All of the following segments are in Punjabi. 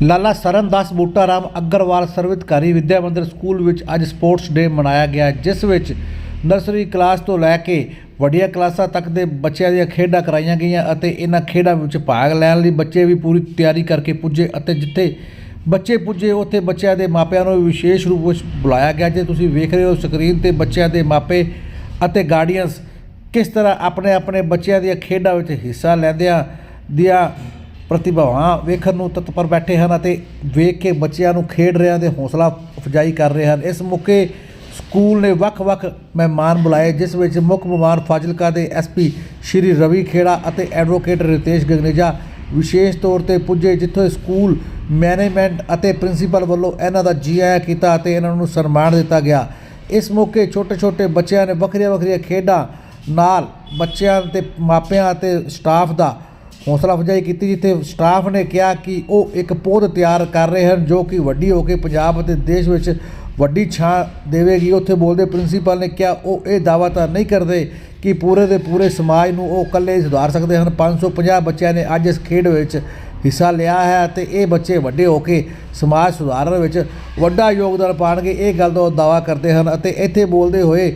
ਲਾਲਾ ਸਰਨਦਾਸ ਬੂਟਾਰਾਮ ਅਗਰਵਾਲ ਸਰਵਿਤਕਾਰੀ ਵਿਦਿਆ ਮੰਦਿਰ ਸਕੂਲ ਵਿੱਚ ਅੱਜ ਸਪੋਰਟਸ ਡੇ ਮਨਾਇਆ ਗਿਆ, ਜਿਸ ਵਿੱਚ ਨਰਸਰੀ ਕਲਾਸ ਤੋਂ ਲੈ ਕੇ ਵੱਡੀਆਂ ਕਲਾਸਾਂ ਤੱਕ ਦੇ ਬੱਚਿਆਂ ਦੀਆਂ ਖੇਡਾਂ ਕਰਾਈਆਂ ਗਈਆਂ ਅਤੇ ਇਹਨਾਂ ਖੇਡਾਂ ਵਿੱਚ ਭਾਗ ਲੈਣ ਲਈ ਬੱਚੇ ਵੀ ਪੂਰੀ ਤਿਆਰੀ ਕਰਕੇ ਪੁੱਜੇ ਅਤੇ ਜਿੱਥੇ ਬੱਚੇ ਪੁੱਜੇ, ਉੱਥੇ ਬੱਚਿਆਂ ਦੇ ਮਾਪਿਆਂ ਨੂੰ ਵੀ ਵਿਸ਼ੇਸ਼ ਰੂਪ ਵਿੱਚ ਬੁਲਾਇਆ ਗਿਆ। ਜੇ ਤੁਸੀਂ ਵੇਖ ਰਹੇ ਹੋ ਸਕਰੀਨ ਤੇ ਬੱਚਿਆਂ ਦੇ ਮਾਪੇ ਅਤੇ ਗਾਰਡੀਅਨਸ ਕਿਸ ਤਰ੍ਹਾਂ ਆਪਣੇ ਆਪਣੇ ਬੱਚਿਆਂ ਦੀਆਂ ਖੇਡਾਂ ਵਿੱਚ ਹਿੱਸਾ ਲੈਂਦਿਆਂ ਦੀਆਂ ਪ੍ਰਤਿਭਾਵਾਂ ਵੇਖਣ ਨੂੰ ਤਤਪਰ ਬੈਠੇ ਹਨ ਅਤੇ ਵੇਖ ਕੇ ਬੱਚਿਆਂ ਨੂੰ ਖੇਡ ਰਿਆਂ ਦੇ ਹੌਸਲਾ ਅਫਜਾਈ ਕਰ ਰਹੇ ਹਨ। ਇਸ ਮੌਕੇ ਸਕੂਲ ਨੇ ਵੱਖ-ਵੱਖ ਮਹਿਮਾਨ ਬੁਲਾਏ, ਜਿਸ ਵਿੱਚ ਮੁੱਖ ਮਹਿਮਾਨ ਫਾਜ਼ਿਲਕਾ ਦੇ ਐਸਪੀ ਸ਼੍ਰੀ ਰਵੀ ਖੇੜਾ ਅਤੇ ਐਡਵੋਕੇਟ ਰਿਤੇਸ਼ ਗਗਨੇਜਾ। ਵਿਸ਼ੇਸ਼ ਤੌਰ ਤੇ ਪੁੱਜੇ ਜਿੱਥੇ ਸਕੂਲ ਮੈਨੇਜਮੈਂਟ ਅਤੇ ਪ੍ਰਿੰਸੀਪਲ ਵੱਲੋਂ ਇਹਨਾਂ ਦਾ ਜੀ ਆਇਆਂ ਕੀਤਾ ਅਤੇ ਇਹਨਾਂ ਨੂੰ ਸਨਮਾਨ ਦਿੱਤਾ ਗਿਆ। ਇਸ ਮੌਕੇ ਛੋਟੇ-ਛੋਟੇ ਬੱਚਿਆਂ ਨੇ ਵੱਖਰੀਆਂ-ਵੱਖਰੀਆਂ ਖੇਡਾਂ ਨਾਲ ਬੱਚਿਆਂ ਤੇ ਮਾਪਿਆਂ ਅਤੇ ਸਟਾਫ ਦਾ ਹੌਸਲਾ ਅਫਜ਼ਾਈ ਕੀਤੀ ਜਿੱਥੇ ਸਟਾਫ ਨੇ ਕਿਹਾ ਕਿ ਉਹ ਇੱਕ ਪੌਦ ਤਿਆਰ ਕਰ ਰਹੇ ਹਨ ਜੋ ਕਿ ਵੱਡੀ ਹੋ ਕੇ ਪੰਜਾਬ ਅਤੇ ਦੇਸ਼ ਵਿੱਚ ਵੱਡੀ ਛਾਂ ਦੇਵੇਗੀ। ਉੱਥੇ ਬੋਲਦੇ ਪ੍ਰਿੰਸੀਪਲ ਨੇ ਕਿਹਾ, ਉਹ ਇਹ ਦਾਅਵਾ ਤਾਂ ਨਹੀਂ ਕਰਦੇ ਕਿ ਪੂਰੇ ਦੇ ਪੂਰੇ ਸਮਾਜ ਨੂੰ ਉਹ ਇਕੱਲੇ ਸੁਧਾਰ ਸਕਦੇ ਹਨ। 550 ਬੱਚਿਆਂ ਨੇ ਅੱਜ ਇਸ ਖੇਡ ਵਿੱਚ ਹਿੱਸਾ ਲਿਆ ਹੈ ਅਤੇ ਇਹ ਬੱਚੇ ਵੱਡੇ ਹੋ ਕੇ ਸਮਾਜ ਸੁਧਾਰਨ ਵਿੱਚ ਵੱਡਾ ਯੋਗਦਾਨ ਪਾਣਗੇ ਇਹ ਗੱਲ ਦਾ ਉਹ ਦਾਅਵਾ ਕਰਦੇ ਹਨ ਅਤੇ ਇੱਥੇ ਬੋਲਦੇ ਹੋਏ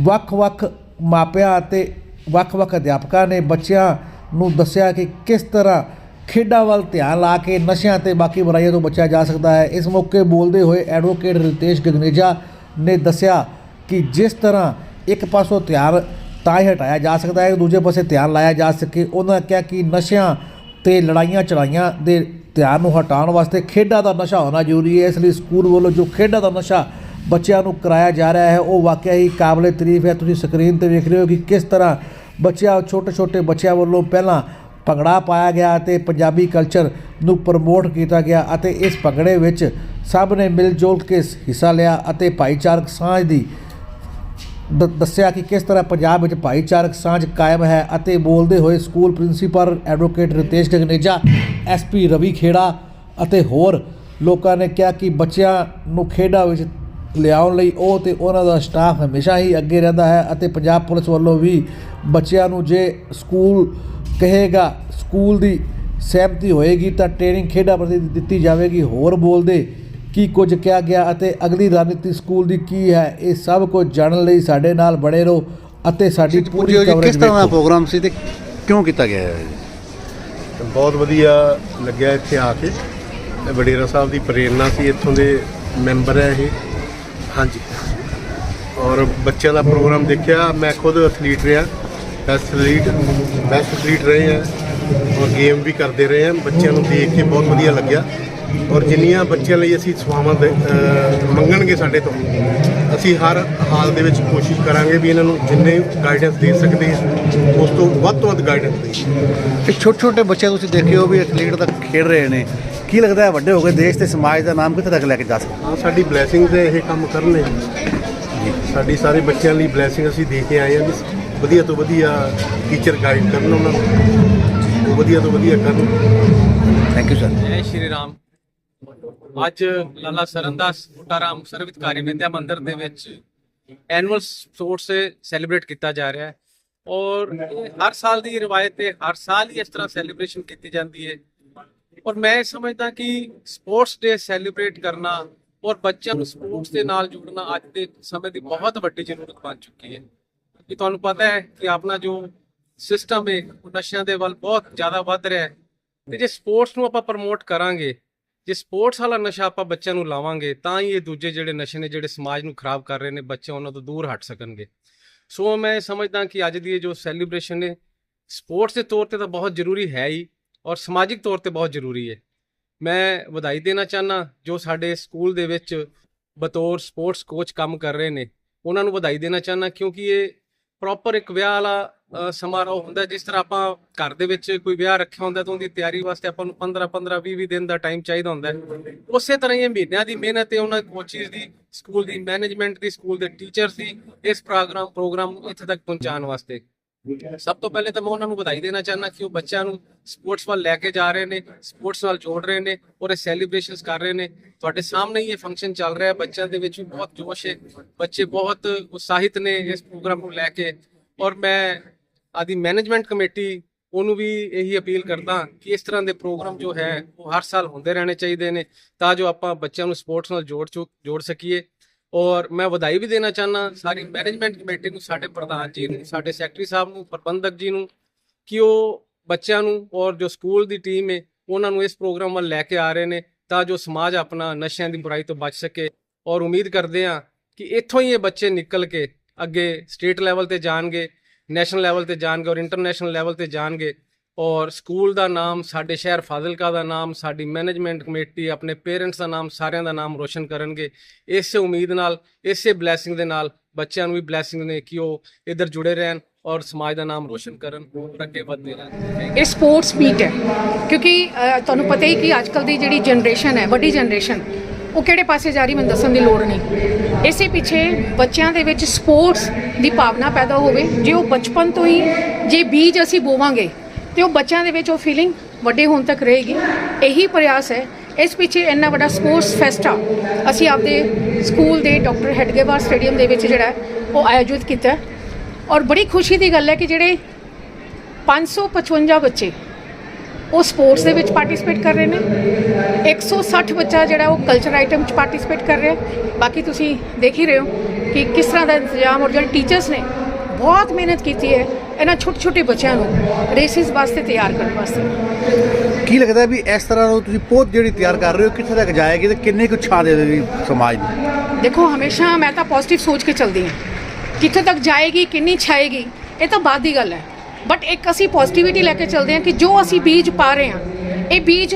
ਵੱਖ-ਵੱਖ ਮਾਪਿਆਂ ਅਤੇ ਵੱਖ-ਵੱਖ ਅਧਿਆਪਕਾਂ ਨੇ ਬੱਚਿਆਂ ਨੂੰ ਦੱਸਿਆ ਕਿ ਕਿਸ ਤਰ੍ਹਾਂ ਖੇਡਾਂ ਵੱਲ ਧਿਆਨ ਲਾ ਕੇ ਨਸ਼ਿਆਂ ਤੇ ਬਾਕੀ ਬੁਰਾਈਆਂ ਤੋਂ ਬਚਿਆ ਜਾ ਸਕਦਾ ਹੈ। ਇਸ ਮੌਕੇ ਬੋਲਦੇ ਹੋਏ ਐਡਵੋਕੇਟ ਰਿਤੇਸ਼ ਗਗਨੇਜਾ ਨੇ ਦੱਸਿਆ ਕਿ ਜਿਸ ਤਰ੍ਹਾਂ ਇੱਕ ਪਾਸੋਂ ਧਿਆਨ ਤਾਂ ਹੀ ਹਟਾਇਆ ਜਾ ਸਕਦਾ ਹੈ, ਦੂਜੇ ਪਾਸੇ ਧਿਆਨ ਲਾਇਆ ਜਾ ਸਕੇ। ਉਹਨਾਂ ਕਿਹਾ ਕਿ ਨਸ਼ਿਆਂ ਤੇ ਲੜਾਈਆਂ ਚੜਾਈਆਂ ਦੇ ਧਿਆਨ ਨੂੰ ਹਟਾਉਣ ਵਾਸਤੇ ਖੇਡਾਂ ਦਾ ਨਸ਼ਾ ਹੋਣਾ ਜ਼ਰੂਰੀ ਹੈ। ਇਸ ਲਈ ਸਕੂਲ ਵੱਲੋਂ ਜੋ ਖੇਡਾਂ ਦਾ ਨਸ਼ਾ ਬੱਚਿਆਂ ਨੂੰ ਕਰਾਇਆ ਜਾ ਰਿਹਾ ਹੈ, ਉਹ ਵਾਕਿਆ ਹੀ ਕਾਬਲੇ ਤਾਰੀਫ ਹੈ। ਤੁਸੀਂ ਸਕਰੀਨ ਤੇ ਵੇਖ ਰਹੇ ਹੋ ਕਿ ਕਿਸ ਤਰ੍ਹਾਂ ਬੱਚਿਆਂ ਛੋਟੇ ਛੋਟੇ ਬੱਚਿਆਂ ਵੱਲੋਂ ਪਹਿਲਾਂ ਭੰਗੜਾ ਪਾਇਆ ਗਿਆ ਅਤੇ ਪੰਜਾਬੀ ਕਲਚਰ ਨੂੰ ਪ੍ਰਮੋਟ ਕੀਤਾ ਗਿਆ ਅਤੇ ਇਸ ਭੰਗੜੇ ਵਿੱਚ ਸਭ ਨੇ ਮਿਲ ਜੁਲ ਕੇ ਹਿੱਸਾ ਲਿਆ ਅਤੇ ਭਾਈਚਾਰਕ ਸਾਂਝ ਦੀ ਦ- ਦੱਸਿਆ ਕਿ ਕਿਸ ਤਰ੍ਹਾਂ ਪੰਜਾਬ ਵਿੱਚ ਭਾਈਚਾਰਕ ਸਾਂਝ ਕਾਇਮ ਹੈ ਅਤੇ ਬੋਲਦੇ ਹੋਏ school principal advocate Ritesh Gagneja SP Ravi Khera ਅਤੇ ਹੋਰ ਲੋਕਾਂ ਨੇ ਕਿਹਾ ਕਿ ਬੱਚਿਆਂ ਨੂੰ ਖੇਡਾਂ ਵਿੱਚ ਲਿਆਉਣ ਲਈ ਉਹ ਤੇ ਉਹਨਾਂ ਦਾ ਸਟਾਫ ਹਮੇਸ਼ਾ ਹੀ ਅੱਗੇ ਰਹਿੰਦਾ ਹੈ ਅਤੇ ਪੰਜਾਬ ਪੁਲਿਸ ਵੱਲੋਂ ਵੀ ਬੱਚਿਆਂ ਨੂੰ ਜੇ ਸਕੂਲ ਕਹੇਗਾ ਸਕੂਲ ਦੀ ਸਹਿਮਤੀ ਹੋਏਗੀ ਤਾਂ ਟ੍ਰੇਨਿੰਗ ਖੇਡਾਂ ਪ੍ਰਤੀ ਦਿੱਤੀ ਜਾਵੇਗੀ। ਹੋਰ ਬੋਲਦੇ ਕੀ ਕੁਝ ਕਿਹਾ ਗਿਆ ਅਤੇ ਅਗਲੀ ਰਣਨੀਤੀ ਸਕੂਲ ਦੀ ਕੀ ਹੈ ਇਹ ਸਭ ਕੁਝ ਜਾਣਨ ਲਈ ਸਾਡੇ ਨਾਲ ਬਣੇ ਰਹੋ ਅਤੇ ਸਾਡੀ ਪੂਰੀ ਕਵਰੇਜ ਕਿਸ ਤਰ੍ਹਾਂ ਦਾ ਪ੍ਰੋਗਰਾਮ ਸੀ ਤੇ ਕਿਉਂ ਕੀਤਾ ਗਿਆ ਹੈ? ਬਹੁਤ ਵਧੀਆ ਲੱਗਿਆ ਇੱਥੇ ਆ ਕੇ। ਵਡੇਰਾ ਸਾਹਿਬ ਦੀ ਪ੍ਰੇਰਣਾ ਸੀ ਇੱਥੋਂ ਦੇ ਮੈਂਬਰ ਹੈ ਇਹ। ਹਾਂਜੀ। ਔਰ ਬੱਚਿਆਂ ਦਾ ਪ੍ਰੋਗਰਾਮ ਦੇਖਿਆ, ਮੈਂ ਖੁਦ ਐਥਲੀਟ ਰਿਹਾ ਬੈਸਟ ਐਥਲੀਟ ਬੈਸਟ ਐਥਲੀਟ ਰਹੇ ਹਾਂ ਔਰ ਗੇਮ ਵੀ ਕਰਦੇ ਰਹੇ ਹਾਂ। ਬੱਚਿਆਂ ਨੂੰ ਦੇਖ ਕੇ ਬਹੁਤ ਵਧੀਆ ਲੱਗਿਆ। ਔਰ ਜਿੰਨੀਆਂ ਬੱਚਿਆਂ ਲਈ ਅਸੀਂ ਸਵਾਵਾਂ ਦੇ- ਮੰਗਣਗੇ ਸਾਡੇ ਤੋਂ, ਅਸੀਂ ਹਰ ਹਾਲ ਦੇ ਵਿੱਚ ਕੋਸ਼ਿਸ਼ ਕਰਾਂਗੇ ਵੀ ਇਹਨਾਂ ਨੂੰ ਜਿੰਨੇ ਗਾਈਡੈਂਸ ਦੇ ਸਕਦੇ ਹਾਂ, ਉਸ ਤੋਂ ਵੱਧ ਤੋਂ ਵੱਧ ਗਾਈਡੈਂਸ ਦੇਈਏ। ਇਹ ਛੋਟੇ ਛੋਟੇ ਬੱਚੇ ਤੁਸੀਂ ਦੇਖਿਓ ਵੀ ਐਥਲੀਟ ਦਾ ਖੇਡ ਰਹੇ ਨੇ। ਕੀ ਲੱਗਦਾ ਹੈ ਵੱਡੇ ਹੋ ਕੇ ਦੇਸ਼ ਤੇ ਸਮਾਜ ਦਾ ਨਾਮ ਕਿੱਥੇ ਤੱਕ ਲੈ ਕੇ ਜਾ ਸਕਦੇ? ਹਾਂ ਸਾਡੀ ਬਲੇਸਿੰਗਸ ਹੈ ਇਹ ਕੰਮ ਕਰਨੇ ਜੀ। ਸਾਡੀ ਸਾਰੇ ਬੱਚਿਆਂ ਲਈ ਬਲੇਸਿੰਗ ਅਸੀਂ ਦੇ ਕੇ ਆਏ ਹਾਂ ਵਧੀਆ ਤੋਂ ਵਧੀਆ ਟੀਚਰ ਗਾਈਡ ਕਰਨ ਉਹਨਾਂ ਨੂੰ। ਉਹ ਵਧੀਆ ਤੋਂ ਵਧੀਆ ਕਰਨ। ਥੈਂਕ ਯੂ ਸਰ ਜੈ ਸ਼੍ਰੀ ਰਾਮ। ਅੱਜ ਲਾਲਾ ਸਰਨਦਾਸ ਬੁੱਟਾਰਾਮ ਸਰਵਿਤਕਾਰੀ ਵਿਦਿਆ ਮੰਦਿਰ ਦੇ ਵਿੱਚ ਐਨੂਅਲ ਸਪੋਰਟਸ ਸੈਲੀਬ੍ਰੇਟ ਕੀਤਾ ਜਾ ਰਿਹਾ ਹੈ। ਔਰ ਹਰ ਸਾਲ ਦੀ ਰਵਾਇਤ ਹੈ ਹਰ ਸਾਲ ਹੀ ਇਸ ਤਰ੍ਹਾਂ ਸੈਲੀਬ੍ਰੇਸ਼ਨ ਕੀਤੀ ਜਾਂਦੀ ਹੈ। ਔਰ ਮੈਂ ਇਹ ਸਮਝਦਾ ਕਿ ਸਪੋਰਟਸ ਡੇ ਸੈਲੀਬ੍ਰੇਟ ਕਰਨਾ ਔਰ ਬੱਚਿਆਂ ਨੂੰ ਸਪੋਰਟਸ ਦੇ ਨਾਲ ਜੋੜਨਾ ਅੱਜ ਦੇ ਸਮੇਂ ਦੀ ਬਹੁਤ ਵੱਡੀ ਜ਼ਰੂਰਤ ਬਣ ਚੁੱਕੀ ਹੈ। ਕਿ ਤੁਹਾਨੂੰ ਪਤਾ ਹੈ ਕਿ ਆਪਣਾ ਜੋ ਸਿਸਟਮ ਹੈ, ਉਹ ਨਸ਼ਿਆਂ ਦੇ ਵੱਲ ਬਹੁਤ ਜ਼ਿਆਦਾ ਵੱਧ ਰਿਹਾ ਹੈ। ਤੇ ਜੇ ਸਪੋਰਟਸ ਨੂੰ ਆਪਾਂ ਪ੍ਰਮੋਟ ਕਰਾਂਗੇ, ਜੇ ਸਪੋਰਟਸ ਵਾਲਾ ਨਸ਼ਾ ਆਪਾਂ ਬੱਚਿਆਂ ਨੂੰ ਲਾਵਾਂਗੇ, ਤਾਂ ਹੀ ਇਹ ਦੂਜੇ ਜਿਹੜੇ ਨਸ਼ੇ ਨੇ, ਜਿਹੜੇ ਸਮਾਜ ਨੂੰ ਖਰਾਬ ਕਰ ਰਹੇ ਨੇ, ਬੱਚੇ ਉਹਨਾਂ ਤੋਂ ਦੂਰ ਹਟ ਸਕਣਗੇ। ਸੋ ਮੈਂ ਸਮਝਦਾ ਕਿ ਅੱਜ ਦੀ ਇਹ ਜੋ ਸੈਲੀਬ੍ਰੇਸ਼ਨ ਹੈ ਸਪੋਰਟਸ ਦੇ ਤੌਰ ਤੇ ਤਾਂ ਬਹੁਤ ਜ਼ਰੂਰੀ ਹੈ ਹੀ। ਔਰ ਸਮਾਜਿਕ ਤੌਰ ਤੇ ਬਹੁਤ ਜ਼ਰੂਰੀ ਹੈ। ਮੈਂ ਵਧਾਈ ਦੇਣਾ ਚਾਹਨਾ ਜੋ ਸਾਡੇ ਸਕੂਲ ਦੇ ਵਿੱਚ ਬਤੌਰ ਸਪੋਰਟਸ ਕੋਚ ਕੰਮ ਕਰ ਰਹੇ ਨੇ, ਉਹਨਾਂ ਨੂੰ ਵਧਾਈ ਦੇਣਾ ਚਾਹਨਾ ਕਿਉਂਕਿ ਇਹ ਪ੍ਰੋਪਰ ਇੱਕ ਵਿਆਹ ਵਾਲਾ ਸਮਾਰੋਹ ਹੁੰਦਾ, ਜਿਸ ਤਰ੍ਹਾਂ ਆਪਾਂ ਘਰ ਦੇ ਵਿੱਚ ਕੋਈ ਵਿਆਹ ਰੱਖਿਆ ਹੁੰਦਾ ਤਾਂ ਉਹਦੀ ਤਿਆਰੀ ਵਾਸਤੇ ਆਪਾਂ ਨੂੰ 15 15 20 20 ਦਿਨ ਦਾ ਟਾਈਮ ਚਾਹੀਦਾ ਹੁੰਦਾ ਹੈ। ਉਸੇ ਤਰ੍ਹਾਂ ਹੀ ਮਹੀਨਿਆਂ ਦੀ ਮਿਹਨਤ ਹੈ ਉਹਨਾਂ ਕੋਚਿਸ ਦੀ, ਸਕੂਲ ਦੀ ਮੈਨੇਜਮੈਂਟ ਦੀ, ਸਕੂਲ ਦੇ ਟੀਚਰਸ ਦੀ, ਇਸ ਪ੍ਰੋਗਰਾਮ ਪ੍ਰੋਗਰਾਮ ਨੂੰ ਇੱਥੇ ਤੱਕ ਪਹੁੰਚਾਉਣ ਵਾਸਤੇ। ਸਭ ਤੋਂ ਪਹਿਲੇ ਤਾਂ ਮੈਂ ਉਹਨਾਂ ਨੂੰ ਵਧਾਈ ਦੇਣਾ ਚਾਹੁੰਦਾ ਕਿ ਉਹ ਬੱਚਿਆਂ ਨੂੰ ਸਪੋਰਟਸ ਵੱਲ ਲੈ ਕੇ ਜਾ ਰਹੇ ਨੇ, ਸਪੋਰਟਸ ਨਾਲ ਜੋੜ ਰਹੇ ਨੇ ਔਰ ਇਹ ਸੈਲੀਬ੍ਰੇਸ਼ਨਸ ਕਰ ਰਹੇ ਨੇ। ਤੁਹਾਡੇ ਸਾਹਮਣੇ ਹੀ ਇਹ ਫੰਕਸ਼ਨ ਚੱਲ ਰਿਹਾ ਹੈ, ਬੱਚਿਆਂ ਦੇ ਵਿੱਚ ਵੀ ਬਹੁਤ ਜੋਸ਼ ਹੈ। ਬੱਚੇ ਬਹੁਤ ਉਤਸ਼ਾਹਿਤ ਨੇ ਇਸ ਪ੍ਰੋਗਰਾਮ ਨੂੰ ਲੈ ਕੇ ਔਰ ਮੈਂ ਆਦੀ ਮੈਨੇਜਮੈਂਟ ਕਮੇਟੀ ਉਹਨੂੰ ਵੀ ਇਹੀ ਅਪੀਲ ਕਰਦਾ ਕਿ ਇਸ ਤਰ੍ਹਾਂ ਦੇ ਪ੍ਰੋਗਰਾਮ ਜੋ ਹੈ, ਉਹ ਹਰ ਸਾਲ ਹੁੰਦੇ ਰਹਿਣੇ ਚਾਹੀਦੇ ਨੇ ਤਾਂ ਜੋ ਆਪਾਂ ਬੱਚਿਆਂ ਨੂੰ ਸਪੋਰਟਸ ਨਾਲ ਜੋੜ ਚੁ- ਜੋੜ ਸਕੀਏ। ਔਰ ਮੈਂ ਵਧਾਈ ਵੀ ਦੇਣਾ ਚਾਹਨਾ ਸਾਰੀ ਮੈਨੇਜਮੈਂਟ ਕਮੇਟੀ ਨੂੰ, ਸਾਡੇ ਪ੍ਰਧਾਨ ਜੀ ਨੂੰ, ਸਾਡੇ ਸੈਕਟਰੀ ਸਾਹਿਬ ਨੂੰ, ਪ੍ਰਬੰਧਕ ਜੀ ਨੂੰ ਕਿ ਉਹ ਬੱਚਿਆਂ ਨੂੰ ਔਰ ਜੋ ਸਕੂਲ ਦੀ ਟੀਮ ਹੈ ਉਹਨਾਂ ਨੂੰ ਇਸ ਪ੍ਰੋਗਰਾਮ ਵੱਲ ਲੈ ਕੇ ਆ ਰਹੇ ਨੇ ਤਾਂ ਜੋ ਸਮਾਜ ਆਪਣਾ ਨਸ਼ਿਆਂ ਦੀ ਬੁਰਾਈ ਤੋਂ ਬਚ ਸਕੇ। ਔਰ ਉਮੀਦ ਕਰਦੇ ਹਾਂ ਕਿ ਇੱਥੋਂ ਹੀ ਇਹ ਬੱਚੇ ਨਿਕਲ ਕੇ ਅੱਗੇ ਸਟੇਟ ਲੈਵਲ ਤੇ ਜਾਣਗੇ ਨੈਸ਼ਨਲ ਲੈਵਲ ਤੇ ਜਾਣਗੇ ਔਰ ਇੰਟਰਨੈਸ਼ਨਲ ਲੈਵਲ ਤੇ ਜਾਣਗੇ। ਔਰ ਸਕੂਲ ਦਾ ਨਾਮ, ਸਾਡੇ ਸ਼ਹਿਰ ਫਾਜ਼ਿਲਕਾ ਦਾ ਨਾਮ, ਸਾਡੀ ਮੈਨੇਜਮੈਂਟ ਕਮੇਟੀ, ਆਪਣੇ ਪੇਰੈਂਟਸ ਦਾ ਨਾਮ, ਸਾਰਿਆਂ ਦਾ ਨਾਮ ਰੋਸ਼ਨ ਕਰਨਗੇ। ਇਸੇ ਉਮੀਦ ਨਾਲ, ਇਸੇ ਬਲੇਸਿੰਗ ਦੇ ਨਾਲ ਬੱਚਿਆਂ ਨੂੰ ਵੀ ਬਲੇਸਿੰਗ ਨੇ ਕਿ ਉਹ ਇੱਧਰ ਜੁੜੇ ਰਹਿਣ ਔਰ ਸਮਾਜ ਦਾ ਨਾਮ ਰੋਸ਼ਨ ਕਰਨ, ਅੱਗੇ ਵਧਦੇ ਰਹਿਣ। ਇਹ ਸਪੋਰਟਸ ਮੀਟ ਹੈ। ਕਿਉਂਕਿ ਤੁਹਾਨੂੰ ਪਤਾ ਹੀ ਕਿ ਅੱਜ ਕੱਲ ਦੀ ਜਿਹੜੀ ਜਨਰੇਸ਼ਨ ਹੈ, ਵੱਡੀ ਜਨਰੇਸ਼ਨ ਉਹ ਕਿਹੜੇ ਪਾਸੇ ਜਾ ਰਹੀ ਮੈਨੂੰ ਦੱਸਣ ਦੀ ਲੋੜ ਨਹੀਂ। ਇਸੇ ਪਿੱਛੇ ਬੱਚਿਆਂ ਦੇ ਵਿੱਚ ਸਪੋਰਟਸ ਦੀ ਭਾਵਨਾ ਪੈਦਾ ਹੋਵੇ, ਜੇ ਉਹ ਬਚਪਨ ਤੋਂ ਹੀ, ਜੇ ਬੀਜ ਅਸੀਂ ਬੋਵਾਂਗੇ ਤੇ ਉਹ ਬੱਚਿਆਂ ਦੇ ਵਿੱਚ ਉਹ ਫੀਲਿੰਗ ਵੱਡੇ ਹੋਣ ਤੱਕ ਰਹੇਗੀ। ਇਹੀ ਪ੍ਰਯਾਸ ਹੈ। ਇਸ ਪਿੱਛੇ ਇੰਨਾ ਵੱਡਾ ਸਪੋਰਟਸ ਫੈਸਟਾ ਅਸੀਂ ਆਪਦੇ ਸਕੂਲ ਦੇ ਡਾਕਟਰ ਹੈਡਗੇਵਾਰ ਸਟੇਡੀਅਮ ਦੇ ਵਿੱਚ ਜਿਹੜਾ ਉਹ ਆਯੋਜਿਤ ਕੀਤਾ। ਔਰ ਬੜੀ ਖੁਸ਼ੀ ਦੀ ਗੱਲ ਹੈ ਕਿ ਜਿਹੜੇ 555 ਬੱਚੇ ਉਹ ਸਪੋਰਟਸ ਦੇ ਵਿੱਚ ਪਾਰਟਿਸਿਪੇਟ ਕਰ ਰਹੇ ਨੇ। 160 ਬੱਚਾ ਜਿਹੜਾ ਉਹ ਕਲਚਰ ਆਈਟਮ ਚ ਪਾਰਟਿਸਿਪੇਟ ਕਰ ਰਿਹਾ। ਬਾਕੀ ਤੁਸੀਂ ਦੇਖ ਹੀ ਰਹੇ ਹੋ ਕਿ ਕਿਸ ਤਰ੍ਹਾਂ ਦਾ ਇੰਤਜ਼ਾਮ ਔਰ ਜਿਹੜੇ ਟੀਚਰਸ ਨੇ ਬਹੁਤ ਮਿਹਨਤ ਕੀਤੀ ਹੈ। ਇਹਨਾਂ ਛੋਟੇ ਛੋਟੇ ਬੱਚਿਆਂ ਨੂੰ ਰੇਸਿਸ ਵਾਸਤੇ ਤਿਆਰ ਕਰਨ ਵਾਸਤੇ ਕੀ ਲੱਗਦਾ ਵੀ ਇਸ ਤਰ੍ਹਾਂ ਨੂੰ ਤੁਸੀਂ ਪੋਤ ਜਿਹੜੀ ਤਿਆਰ ਕਰ ਰਹੇ ਹੋ ਕਿੱਥੇ ਤੱਕ ਜਾਏਗੀ ਤੇ ਕਿੰਨੀ ਕੁ ਛਾਂ ਦੇ ਦੇਵੇਗੀ ਸਮਾਜ ਨੂੰ ਦੇਖੋ ਹਮੇਸ਼ਾ ਮੈਂ ਤਾਂ ਪੋਜ਼ਿਟਿਵ ਸੋਚ ਕੇ ਚੱਲਦੀ ਹਾਂ ਕਿੱਥੇ ਤੱਕ ਜਾਏਗੀ ਕਿੰਨੀ ਛਾਏਗੀ ਇਹ ਤਾਂ ਬਾਅਦ ਦੀ ਗੱਲ ਹੈ ਬਟ ਇੱਕ ਅਸੀਂ ਪੋਜ਼ਿਟਿਵਿਟੀ ਲੈ ਕੇ ਚੱਲਦੇ ਹਾਂ ਕਿ ਜੋ ਅਸੀਂ ਬੀਜ ਪਾ ਰਹੇ ਹਾਂ ਇਹ ਬੀਜ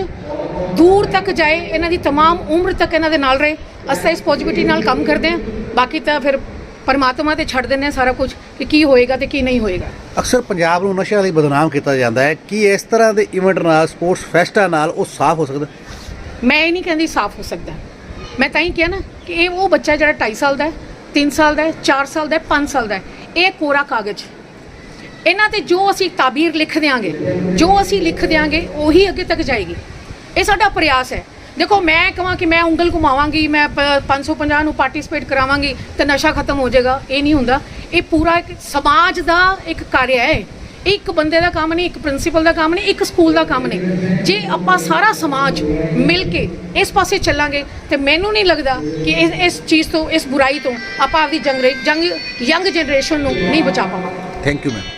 ਦੂਰ ਤੱਕ ਜਾਏ ਇਹਨਾਂ ਦੀ तमाम ਉਮਰ ਤੱਕ ਇਹਨਾਂ ਦੇ ਨਾਲ ਰਹੇ ਅਸੀਂ ਤਾਂ ਇਸ ਪੋਜ਼ਿਟਿਵਿਟੀ ਨਾਲ ਕੰਮ ਕਰਦੇ ਹਾਂ ਬਾਕੀ ਤਾਂ ਫਿਰ ਪਰਮਾਤਮਾ ਤੇ ਛੱਡ ਦਿੰਦੇ ਹਾਂ ਸਾਰਾ ਕੁਝ ਕਿ ਕੀ ਹੋਏਗਾ ਤੇ ਕੀ ਨਹੀਂ ਹੋਏਗਾ। ਅਕਸਰ ਪੰਜਾਬ ਨੂੰ ਨਸ਼ਿਆਂ ਲਈ ਬਦਨਾਮ ਕੀਤਾ ਜਾਂਦਾ ਹੈ। ਕੀ ਇਸ ਤਰ੍ਹਾਂ ਦੇ ਇਵੈਂਟ ਨਾਲ ਸਪੋਰਟਸ ਫੈਸਟਾ ਨਾਲ ਉਹ ਸਾਫ਼ ਹੋ ਸਕਦਾ? ਮੈਂ ਇਹ ਨਹੀਂ ਕਹਿੰਦੀ ਸਾਫ਼ ਹੋ ਸਕਦਾ। ਮੈਂ ਤਾਂ ਹੀ ਕਿਹਾ ਨਾ ਕਿ ਇਹ ਉਹ ਬੱਚਾ ਜਿਹੜਾ 2.5 ਸਾਲ ਦਾ ਹੈ 3 ਸਾਲ ਦਾ ਹੈ 4 ਸਾਲ ਦਾ ਹੈ 5 ਸਾਲ ਦਾ ਹੈ ਇਹ ਕੋਰਾ ਕਾਗਜ਼। ਇਹਨਾਂ ਤੇ ਜੋ ਅਸੀਂ ਤਾਬੀਰ ਲਿਖ ਦਿਆਂਗੇ ਜੋ ਅਸੀਂ ਲਿਖ ਦਿਆਂਗੇ ਉਹੀ ਅੱਗੇ ਤੱਕ ਜਾਏਗੀ। ਇਹ ਸਾਡਾ ਪ੍ਰਯਾਸ ਹੈ। ਦੇਖੋ, ਮੈਂ ਕਹਾਂ ਕਿ ਮੈਂ ਉਂਗਲ ਘੁਮਾਵਾਂਗੀ, ਮੈਂ 550 ਨੂੰ ਪਾਰਟਿਸਿਪੇਟ ਕਰਾਵਾਂਗੀ ਤੇ ਨਸ਼ਾ ਖਤਮ ਹੋ ਜਾਏਗਾ। ਇਹ ਨਹੀਂ ਹੁੰਦਾ। ਇਹ ਪੂਰਾ ਇੱਕ ਸਮਾਜ ਦਾ ਇੱਕ ਕਾਰਜ ਹੈ। ਇੱਕ ਬੰਦੇ ਦਾ ਕੰਮ ਨਹੀਂ, ਇੱਕ ਪ੍ਰਿੰਸੀਪਲ ਦਾ ਕੰਮ ਨਹੀਂ, ਇੱਕ ਸਕੂਲ ਦਾ ਕੰਮ ਨਹੀਂ। ਜੇ ਆਪਾਂ ਸਾਰਾ ਸਮਾਜ ਮਿਲ ਕੇ ਇਸ ਪਾਸੇ ਚੱਲਾਂਗੇ ਤੇ ਮੈਨੂੰ ਨਹੀਂ ਲੱਗਦਾ ਕਿ ਇਸ ਇਸ ਚੀਜ਼ ਤੋਂ, ਇਸ ਬੁਰਾਈ ਤੋਂ ਆਪਾਂ ਆਪਦੀ ਜੰਗ ਯੰਗ ਜਨਰੇਸ਼ਨ ਨੂੰ ਨਹੀਂ ਬਚਾ ਪਾਵਾਂਗੇ। Thank you ma'am